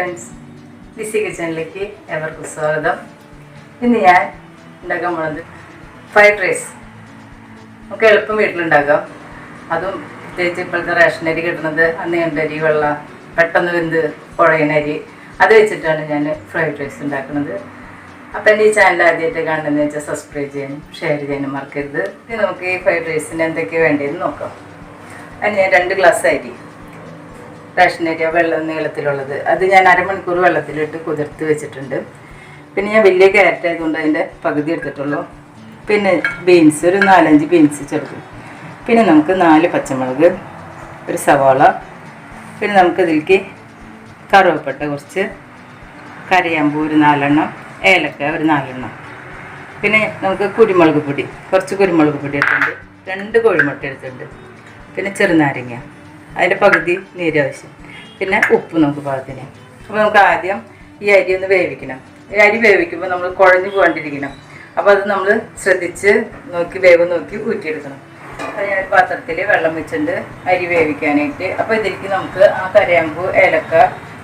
Friends Lissy കിച്ചണിലേക്ക് എവർക്കും സ്വാഗതം. ഇന്ന് ഞാൻ ഉണ്ടാക്കാൻ പോണത് ഫ്രൈഡ് റൈസ് നമുക്ക് എളുപ്പം വീട്ടിലുണ്ടാക്കാം. അതും പ്രത്യേകിച്ച് ഇപ്പോഴത്തെ റേഷൻ അരി കിട്ടുന്നത് അന്ന് കണ്ട അരി വെള്ളം പെട്ടെന്ന് വെന്ത് കുഴയുന്ന അരി. അത് വെച്ചിട്ടാണ് ഞാൻ ഫ്രൈഡ് റൈസ് ഉണ്ടാക്കുന്നത്. അപ്പം എന്റെ ഈ ചാനൽ ആദ്യമായിട്ട് കാണുന്നതെന്ന് വെച്ചാൽ സബ്സ്ക്രൈബ് ചെയ്യാനും ഷെയർ ചെയ്യാനും മറക്കരുത്. ഇനി നമുക്ക് ഈ ഫ്രൈഡ് റൈസിന് എന്തൊക്കെയാണ് വേണ്ടതെന്ന് നോക്കാം. അതിന് ഞാൻ രണ്ട് ഗ്ലാസ് അരി അരി വെള്ളം നീളത്തിലുള്ളത്. അത് ഞാൻ അരമണിക്കൂർ വെള്ളത്തിലിട്ട് കുതിർത്ത് വെച്ചിട്ടുണ്ട്. പിന്നെ ഞാൻ വലിയ ക്യാരറ്റ് ആയതുകൊണ്ട് അതിന്റെ പകുതി എടുത്തിട്ടുള്ളൂ. പിന്നെ ബീൻസ് ഒരു നാലഞ്ച് ബീൻസ് ചേർക്കും പിന്നെ നമുക്ക് നാല് പച്ചമുളക് ഒരു സവാള പിന്നെ നമുക്ക് ഇതിലേക്ക് കറുവപ്പട്ട കുറച്ച് കരയാമ്പൂ ഒരു നാലെണ്ണം ഏലക്ക ഒരു നാലെണ്ണം. പിന്നെ നമുക്ക് കുരുമുളക് പൊടി കുറച്ച് കുരുമുളക് പൊടി എടുത്തിട്ടുണ്ട്. രണ്ട് കോഴിമുട്ട എടുത്തിട്ടുണ്ട്. പിന്നെ ചെറുനാരങ്ങ. അതിന്റെ പകുതി നീരാവശ്യം പിന്നെ ഉപ്പ് നമുക്ക് പാകത്തിന്. അപ്പോൾ നമുക്ക് ആദ്യം ഈ അരി ഒന്ന് വേവിക്കണം. ഈ അരി വേവിക്കുമ്പോൾ നമ്മൾ കുഴഞ്ഞു പോകാണ്ടിരിക്കണം അപ്പോൾ അത് നമ്മൾ ശ്രദ്ധിച്ച് നോക്കി വേവ് നോക്കി ഊറ്റിയെടുക്കണം. അപ്പോൾ ഞാൻ പാത്രത്തിൽ വെള്ളം വെച്ചിട്ട് അരി വേവിക്കാനായിട്ട്. അപ്പോൾ ഇതിലേക്ക് നമുക്ക് ആ കരയാമ്പൂ ഏലക്ക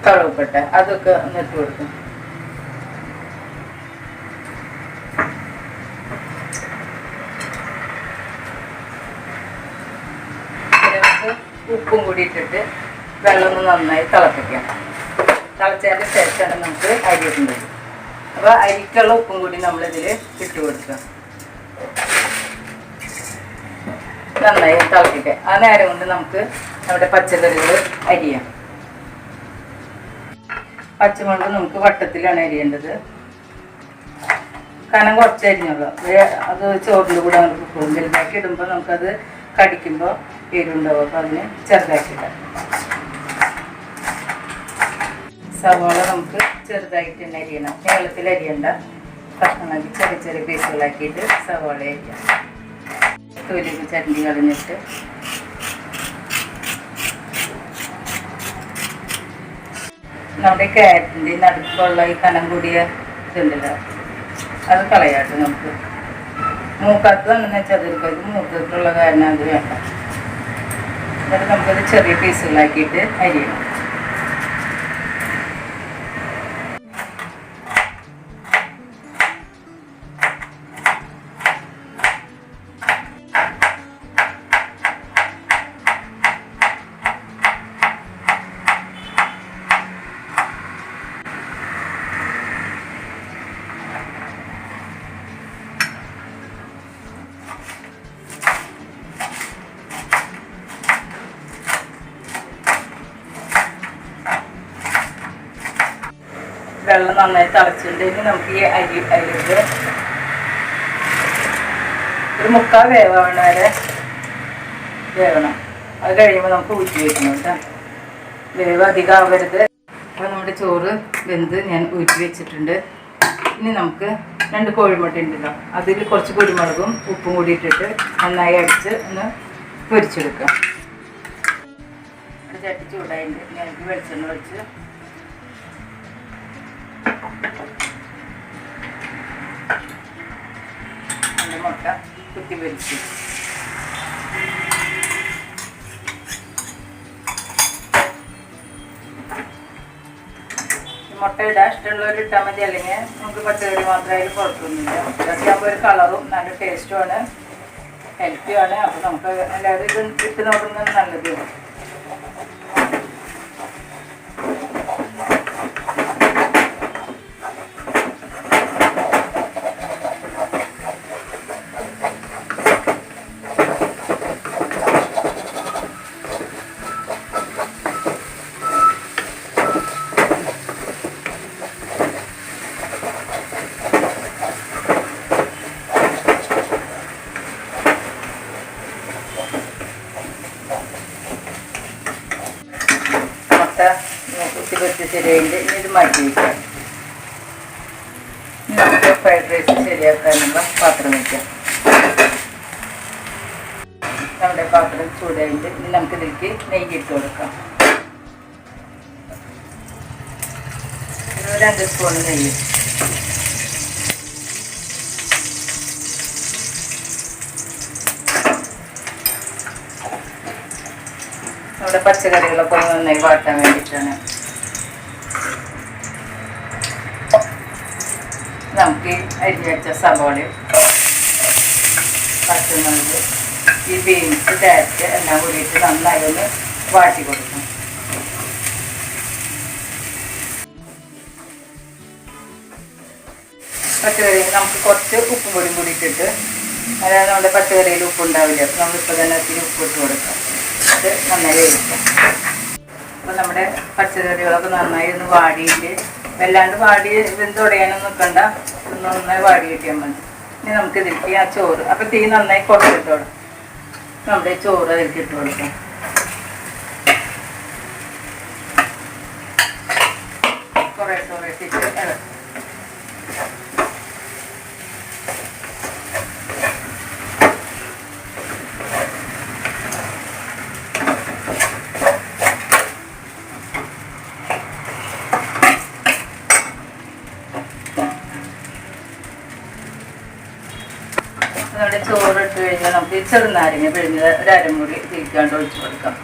കറുവപ്പട്ട അതൊക്കെ ഒന്ന് ഇട്ട് കൊടുക്കും പിന്നെ നമുക്ക് ഉപ്പും കൂടി ഇട്ടിട്ട് വെള്ളം ഒന്ന് നന്നായി തിളപ്പിക്കാം. തിളച്ചതിന് ശേഷമാണ് നമുക്ക് അരി ഇടുന്നത് അപ്പോൾ അരിക്കുള്ള ഉപ്പും കൂടി നമ്മളിതിൽ ഇട്ട് കൊടുക്കുക നന്നായി തിളപ്പിക്കാം. ആ നേരം കൊണ്ട് നമുക്ക് നമ്മുടെ പച്ചക്കറികൾ അരിയാം. പച്ചമുളക് നമുക്ക് വട്ടത്തിലാണ് അരിയേണ്ടത്. കനം കുറച്ച് അരിഞ്ഞുള്ളൂ. അത് ചോറിന്റെ കൂടെ നമുക്ക് കൂടുതലാക്കി ഇടുമ്പോൾ നമുക്കത് കടിക്കുമ്പോൾ എരിവുണ്ടാവും അപ്പോൾ അതിന് ചെറുതാക്കിയിടാം സവാള നമുക്ക് ചെറുതായിട്ട് തന്നെ അരിയണം. നീളത്തിൽ അരിയണ്ട. കഷ്ണമാക്കി ചെറിയ ചെറിയ പീസുകളാക്കിയിട്ട് സവാള അരിയാം തൊലിക്ക് ചരണ്ടി കളഞ്ഞിട്ട്. നമ്മുടെ ക്യാരറ്റിന്റെ നടുക്കുള്ള ഈ കനം കൂടിയ ഇതുണ്ടല്ലോ. അത് കളയാട്ടോ നമുക്ക്. മൂക്കാത്തതാണെന്ന് വെച്ചാൽ അതെടുക്കുക ഇത് മൂത്തിട്ടുള്ള കാരണം അത് വേണ്ട. എന്നിട്ട് നമുക്കത് ചെറിയ പീസുകളാക്കിയിട്ട് അരിയണം. വെള്ളം നന്നായി തിളച്ചിട്ടുണ്ടെങ്കിൽ നമുക്ക് ഈ അരി അരിയിട്ട് ഒരു മുക്കാൽ വേവാണ് വരെ വേവണം. അത് കഴിയുമ്പോൾ നമുക്ക് ഊറ്റി വെക്കണം കേട്ടോ. വേവ് അധികം ആവരുത് അപ്പോൾ നമ്മുടെ ചോറ് വെന്ത് ഞാൻ ഊറ്റി വെച്ചിട്ടുണ്ട്. ഇനി നമുക്ക് രണ്ട് കോഴിമുട്ട ഉണ്ടല്ലോ. അതിൽ കുറച്ച് കുരുമുളകും ഉപ്പും കൂടി ഇട്ടിട്ട് നന്നായി അടിച്ച് ഒന്ന് പൊരിച്ചെടുക്കാം. ചട്ടി ചൂടായിട്ട് ഞാൻ വെളിച്ചെണ്ണ ഒഴിച്ച് രണ്ട് മുട്ട കുത്തി പൊരിച്ചു. മുട്ട ഇടാൻ ഇഷ്ടമുള്ളവർ ഇട്ടാൽ മതി. അല്ലെങ്കിൽ നമുക്ക് പച്ചക്കറി മാത്രമായാലും കുഴപ്പമൊന്നുമില്ല. ഇതൊക്കെ ആകുമ്പോൾ ഒരു കളറും നല്ല ടേസ്റ്റുമാണ് ഹെൽത്തിയാണ് അപ്പോൾ നമുക്ക് എല്ലാവരും ഇത് ഇട്ട് നോക്കുന്നത് നല്ലത് മുട്ട കുത്തി പൊരിച്ച് ശരിയായിട്ട് ഇത് മാറ്റി വയ്ക്കാം നമുക്ക് ഫ്രൈഡ് റൈസ് ശരിയാക്കാനുള്ള പാത്രം വയ്ക്കാം നമ്മുടെ പാത്രം ചൂടായിട്ട് ഇനി നമുക്ക് ഇതിലേക്ക് നെയ്യ് ഇട്ട് കൊടുക്കാം രണ്ട് സ്പൂൺ നെയ്യ് നമ്മുടെ പച്ചക്കറികളൊക്കെ ഒന്ന് നന്നായി വാട്ടാൻ വേണ്ടിയിട്ടാണ്. നമുക്ക് അരി വെച്ച സവാള പച്ചമുളക് ഈ ബീൻസ് ഡയറ്റ് എല്ലാം കൂടിയിട്ട് നന്നായി ഒന്ന് വാട്ടി കൊടുക്കും പച്ചക്കറിയിൽ നമുക്ക് കുറച്ച് ഉപ്പും പൊടിയും കൂടി ഇട്ടിട്ട് അതായത് നമ്മുടെ പച്ചക്കറിയിൽ ഉപ്പ് ഉണ്ടാവില്ല അപ്പം നമ്മളിപ്പോൾ തന്നെ അതിന് ഉപ്പ് ഇട്ട് കൊടുക്കാം. അത് നന്നായി വേവിക്കാം. അപ്പോൾ നമ്മുടെ പച്ചക്കറികളൊക്കെ നന്നായി ഒന്ന് വാടിയിട്ട് വല്ലാണ്ട് വാടി വെന്ത് ഉടയാനൊന്നും നിൽക്കണ്ട നന്നായി വാടി കിട്ടിയാൽ മതി. ഇനി നമുക്ക് ഇതിലേക്ക് ആ ചോറ് അപ്പം തീ നന്നായി കുറച്ചിട്ടോളാം നമ്മുടെ ചോറ് അതിലേക്ക് ഇട്ട് കൊടുക്കാം കുറേ കുറേ ഇട്ടിട്ട് ഇളക്കാം നമ്മുടെ ചോറ് ഇട്ട് കഴിഞ്ഞാൽ നമുക്ക് ഈ ചെറുനാരങ്ങ പിഴിഞ്ഞത് ഒരു അരമുറി തിരിക്കാണ്ട് ഒഴിച്ചു കൊടുക്കാം.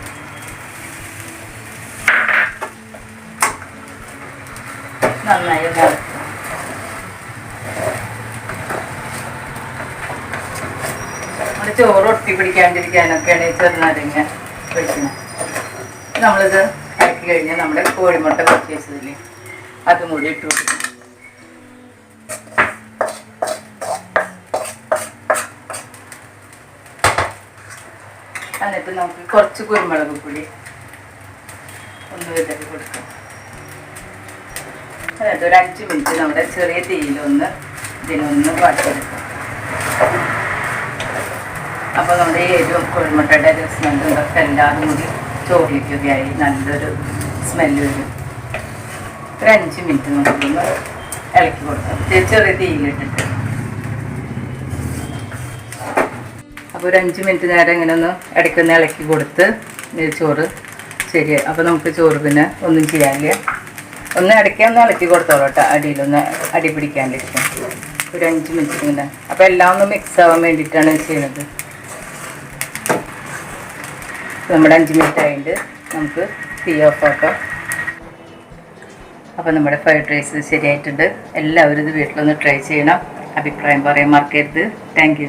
നന്നായി. നമ്മുടെ ചോറ് ഒട്ടി പിടിക്കാണ്ടിരിക്കാനൊക്കെയാണ് ഈ ചെറുനാരങ്ങ പിടിക്കുന്നത് നമ്മളിത് ഇറക്കി കഴിഞ്ഞാൽ നമ്മുടെ കോഴിമുട്ട വെച്ചതില്ലേ അതും കൂടി ഇട്ട് കൊടുക്കും. എന്നിട്ട് നമുക്ക് കുറച്ച് കുരുമുളക് പൊടി ഒന്ന് വിതറി കൊടുക്കാം. എന്നിട്ട് ഒരു അഞ്ച് മിനിറ്റ് നമ്മുടെ ചെറിയ തീയിലൊന്ന് ഇതിനൊന്ന് വാട്ടിയെടുക്കാം അപ്പോൾ നമ്മുടെ എരിവും കുരുമുട്ടയുടെ സ്മെല്ലും ഇതൊക്കെ എല്ലാവരും കൂടി ചോറിലേക്കൊക്കെ ആയി നല്ലൊരു സ്മെല്ല് വരും. ഒരു അഞ്ച് മിനിറ്റ് നമുക്കൊന്ന് ഇളക്കി കൊടുക്കാം. ചെറിയ തീയിലിട്ടിട്ട്. അപ്പോൾ ഒരു അഞ്ച് മിനിറ്റ് നേരം ഇങ്ങനെ ഒന്ന് ഇടയ്ക്കൊന്ന് ഇളക്കി കൊടുത്ത് ചോറ് ശരി അപ്പോൾ നമുക്ക് ചോറ് പിന്നെ ഒന്നും ചെയ്യാനില്ല. ഒന്ന് ഇടയ്ക്ക് ഒന്ന് ഇളക്കി കൊടുത്തോളൂ കേട്ടോ അടിയിലൊന്ന് അടി പിടിക്കാണ്ടിരിക്കും ഒരു അഞ്ച് മിനിറ്റ് ഇങ്ങനെ. അപ്പോൾ എല്ലാം ഒന്ന് മിക്സ് ആവാൻ വേണ്ടിയിട്ടാണ് ചെയ്യുന്നത്. നമ്മുടെ അഞ്ച് മിനിറ്റ് ആയിട്ട് നമുക്ക് തീ ഓഫ് ആക്കാം. അപ്പോൾ നമ്മുടെ ഫ്രൈഡ് റൈസ് ശരിയായിട്ടുണ്ട്. എല്ലാവരും ഇത് വീട്ടിലൊന്ന് ട്രൈ ചെയ്യണം. അഭിപ്രായം പറയാൻ മറക്കരുത്. താങ്ക്